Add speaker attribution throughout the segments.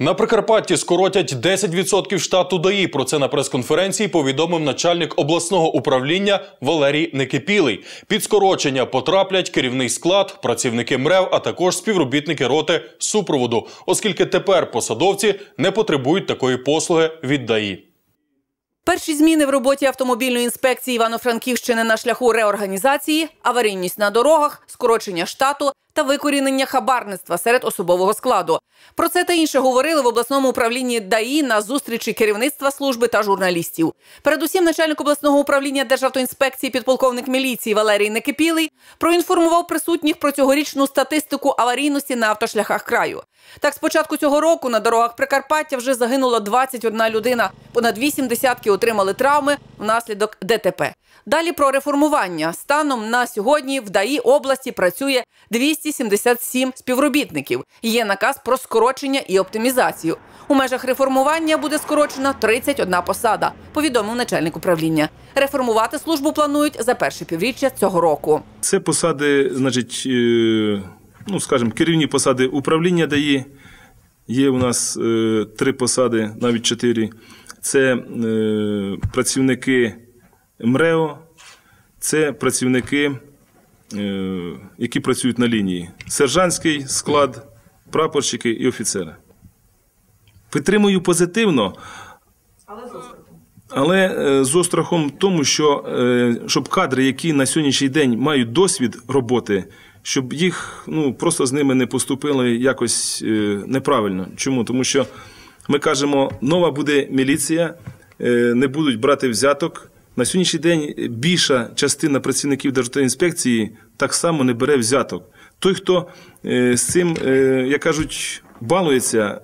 Speaker 1: На Прикарпатті скоротять 10% штату ДАІ. Про це на прес-конференції повідомив начальник обласного управління Валерій Некипілий. Під скорочення потраплять керівний склад, працівники МРЕВ, а також співробітники роти супроводу, оскільки тепер посадовці не потребують такої послуги від ДАІ.
Speaker 2: Перші зміни в роботі автомобільної інспекції Івано-Франківщини на шляху реорганізації, аварійність на дорогах, скорочення штату та викорінення хабарництва серед особового складу. Про це та інше говорили в обласному управлінні ДАІ на зустрічі керівництва служби та журналістів. Передусім, начальник обласного управління Державтоінспекції підполковник міліції Валерій Некипілий проінформував присутніх про цьогорічну статистику аварійності на автошляхах краю. Так, з початку цього року на дорогах Прикарпаття вже загинула 21 людина. Понад 8 десятків отримали травми внаслідок ДТП. Далі про реформування. Станом на сьогодні в ДАІ області працює 277 співробітників. Є наказ про скорочення і оптимізацію. У межах реформування буде скорочена 31 посада, повідомив начальник управління. Реформувати службу планують за перше півріччя цього року.
Speaker 3: Це посади, значить, е, ну скажімо, керівні посади управління дає. Є у нас е, три посади, навіть чотири. Це е, працівники МРЕО, це працівники, е, які працюють на лінії. Сержантський склад, прапорщики і офіцери. Підтримую позитивно, але е, з острахом тому, що е, щоб кадри, які на сьогоднішній день мають досвід роботи, щоб їх ну, просто з ними не поступили якось е, неправильно. Чому? Тому що ми кажемо, нова буде міліція, не будуть брати взяток. На сьогоднішній день більша частина працівників Держінспекції так само не бере взяток. Той, хто з цим, як кажуть, балується,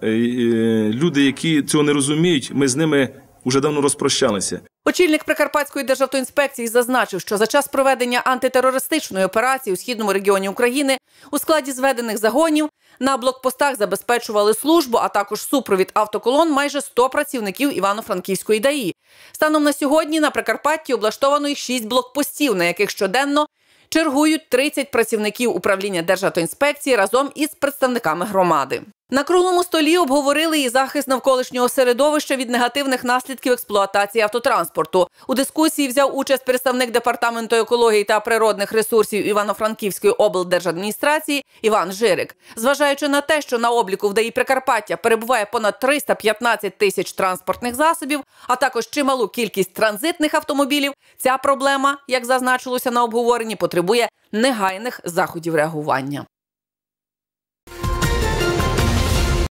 Speaker 3: люди, які цього не розуміють, ми з ними вже давно розпрощалися.
Speaker 2: Очільник Прикарпатської державтоінспекції зазначив, що за час проведення антитерористичної операції у східному регіоні України у складі зведених загонів на блокпостах забезпечували службу, а також супровід автоколон майже 100 працівників Івано-Франківської ДАІ. Станом на сьогодні на Прикарпатті облаштовано й 6 блокпостів, на яких щоденно чергують 30 працівників управління Державтоінспекції разом із представниками громади. На круглому столі обговорили і захист навколишнього середовища від негативних наслідків експлуатації автотранспорту. У дискусії взяв участь представник департаменту екології та природних ресурсів Івано-Франківської облдержадміністрації Іван Жирик. Зважаючи на те, що на обліку в ДАІ Прикарпаття перебуває понад 315 тисяч транспортних засобів, а також чималу кількість транзитних автомобілів, ця проблема, як зазначилося на обговоренні, потребує негайних заходів реагування.